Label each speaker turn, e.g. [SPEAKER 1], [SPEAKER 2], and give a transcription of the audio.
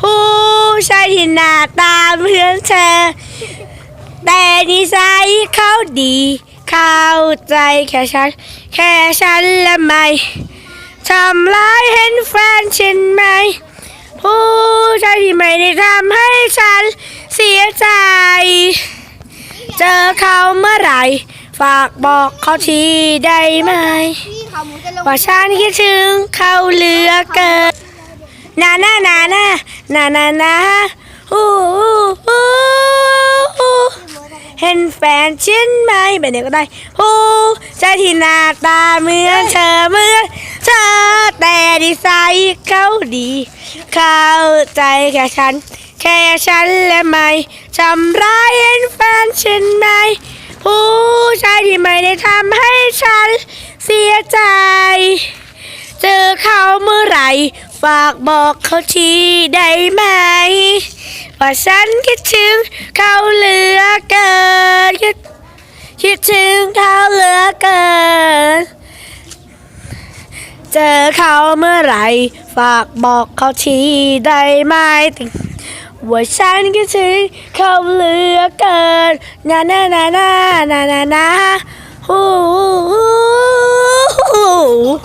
[SPEAKER 1] ผู้ชายที่หน้าตาเหมือนเธอ แต่นิสัยเขาดี เข้าใจแค่ฉัน แค่ฉันและไม่ทำร้ายเห็นแฟนฉันไหม ผู้ชายที่ไม่ได้ทำให้ฉันเสียใจ เจอเขาเมื่อไหร่ ฝากบอกเขาทีได้ไหม
[SPEAKER 2] พี่เขาหมูจะลง
[SPEAKER 1] ว่าฉันคิดถึงเขาเหลือเกินนานานา นานานานาฮู้ฮู้ฮู้เห็นแฟนฉันไหมแบบนี้ก็ได้ฮู้ใจที่หน้าตาเหมือนเธอเหมือนเธอแต่ดีไซน์เขาดี เข้าใจแค่ฉัน แค่ฉันและไม่ทำร้ายเห็นแฟนฉันไหมผู้ชายที่ไม่ได้ทำให้ฉันเสียใจ เจอเขาเมื่อไหร่ ฝากบอกเขาทีได้ไหม ว่าฉันคิดถึงเขาเหลือเกินคิดคิดถึงเขาเหลือเกิน เจอเขาเมื่อไหร่ ฝากบอกเขาทีได้ไหมว่าฉันคิดถึงเขาเหลือเกิน นานานานานานาฮู้